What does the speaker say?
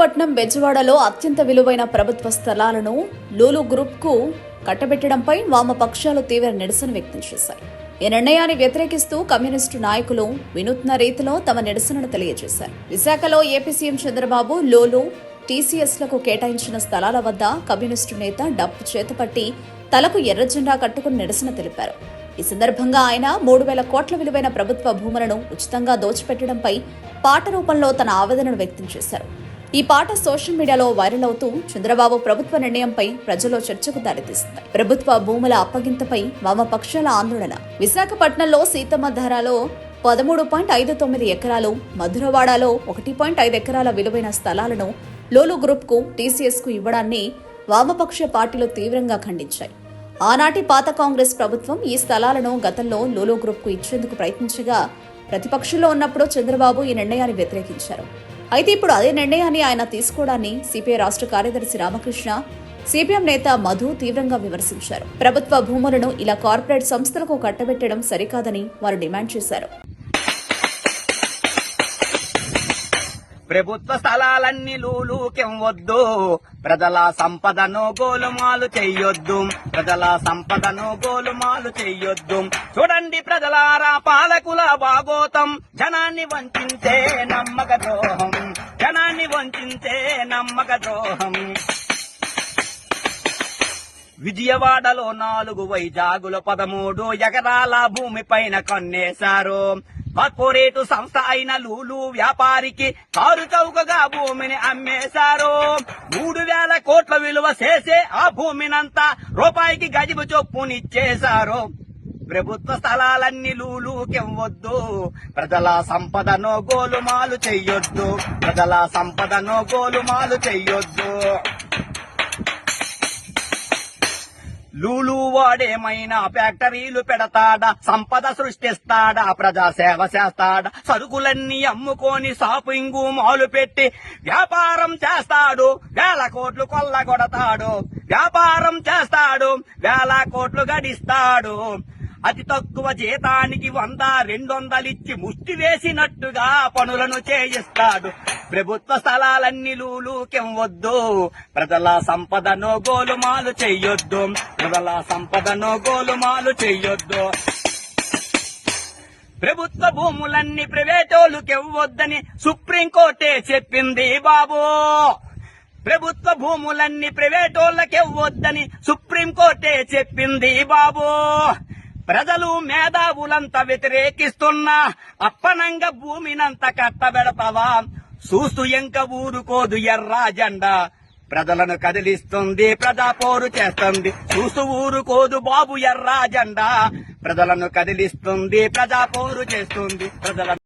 విశాఖపట్నం బెజవాడలో అత్యంత విలువైన ప్రభుత్వ స్థలాలను లూలు గ్రూప్కు కట్టబెట్టడంపై వామపక్షాలు తీవ్ర నిరసన వ్యక్తం చేశాయి. ఈ నిర్ణయాన్ని వ్యతిరేకిస్తూ కమ్యూనిస్టు నాయకులు వినూత్న రీతిలో తమ నిరసనను తెలియజేశారు. విశాఖలో ఏపీ సీఎం చంద్రబాబు లోలు టీసీఎస్లకు కేటాయించిన స్థలాల వద్ద కమ్యూనిస్టు నేత డప్పు చేతపట్టి తలకు ఎర్ర జెండా కట్టుకుని నిరసన తెలిపారు. ఈ సందర్భంగా ఆయన మూడు వేల కోట్ల విలువైన ప్రభుత్వ భూములను ఉచితంగా దోచిపెట్టడంపై పాట రూపంలో తన ఆవేదనను వ్యక్తం చేశారు. ఈ పాట సోషల్ మీడియాలో వైరల్ అవుతూ చంద్రబాబు ప్రభుత్వ నిర్ణయంపై ప్రజల్లో చర్చకు దారితీస్తుంది ప్రభుత్వ భూముల అప్పగింతపై వామపక్షాల ఆందోళన. విశాఖపట్నంలో సీతమ్మ ధారాలో పదమూడు పాయింట్ ఐదు తొమ్మిది ఎకరాలు మధురవాడలో ఒకటి పాయింట్ ఐదు ఎకరాల విలువైన స్థలాలను లోలు గ్రూప్కు టీసీఎస్కు ఇవ్వడాన్ని వామపక్ష పార్టీలు తీవ్రంగా ఖండించాయి. ఆనాటి పాత కాంగ్రెస్ ప్రభుత్వం ఈ స్థలాలను గతంలో లోలో గ్రూప్కు ఇచ్చేందుకు ప్రయత్నించగా ప్రతిపక్షంలో ఉన్నప్పుడు చంద్రబాబు ఈ నిర్ణయాన్ని వ్యతిరేకించారు. అయితే ఇప్పుడు అదే నిర్ణయాన్ని ఆయన తీసుకోవడాన్ని సిపిఐ రాష్ట్ర కార్యదర్శి రామకృష్ణ సిపిఎం నేత మధు తీవ్రంగా విమర్శించారు. ప్రభుత్వ భూములను ఇలా కార్పొరేట్ సంస్థలకు కట్టబెట్టడం సరికాదని వారు డిమాండ్ చేశారు. ప్రభుత్వ స్థలాలన్నీ లూలూకెవ్వద్దు ప్రజల సంపదను గోలుమాలు చెయ్యొద్దు ప్రజల సంపదను గోలుమాలు చెయ్యొద్దు. చూడండి ప్రజలారా పాలకుల బాగోతం జనాన్ని వంచించే నమ్మకతో. నమ్మక ద్రోహం. విజయవాడలో నాలుగు వైజాగుల పదమూడు ఎకరాల భూమి పైన కన్నేశారు. కార్పొరేటు సంస్థ అయిన లూలు వ్యాపారికి కారు చౌకగా భూమిని అమ్మేశారు. మూడు వేల కోట్ల విలువ చేసే ఆ భూమినంతా రూపాయికి గజిబు చొప్పునిచ్చేశారు. ప్రభుత్వ స్థలాలన్నీ లూలుకెవ్వొద్దు. ప్రజల సంపదను గోలుమాలు చెయ్యొద్దు. ప్రజల సంపదను గోలుమాలు చెయ్యొద్దు. లూలు వాడేమైనా ఫ్యాక్టరీలు పెడతాడా? సంపద సృష్టిస్తాడా? ప్రజా సేవ చేస్తాడా? సరుకులన్నీ అమ్ముకొని షాపింగ్ మాలు పెట్టి వ్యాపారం చేస్తాడు. వేల కోట్లు కొల్లగొడతాడు. వ్యాపారం చేస్తాడు. వేల కోట్లు గడిస్తాడు. అతి తక్కువ జీతానికి వంద రెండు వందలిచ్చి ముష్టి వేసినట్టుగా పనులను చేయిస్తాడు. ప్రభుత్వ స్థలాలన్నీ లూలుకెవ్వద్దు ప్రజల సంపదను గోలుమాలు చెయ్యొద్దు. ప్రజల సంపదను గోలుమాలు చెయ్యొద్దు. ప్రభుత్వ భూములన్నీ ప్రైవేటోళ్ళకెవ్వొద్దని సుప్రీంకోర్టే చెప్పింది బాబు. ప్రభుత్వ భూములన్నీ ప్రైవేటోళ్ళకెవ్వొద్దని సుప్రీంకోర్టే చెప్పింది బాబు. ప్రజలు మేధావులంతా వ్యతిరేకిస్తున్నా అప్పనంగా భూమినంత కట్టబెడతావా చూస్తూ ఎంక ఊరుకోదు ఎర్రా జెండా. ప్రజలను కదిలిస్తుంది ప్రజా పోరు చేస్తుంది. చూస్తూ ఊరుకోదు బాబు ఎర్రా జెండా. ప్రజలను కదిలిస్తుంది ప్రజా పోరు చేస్తుంది. ప్రజల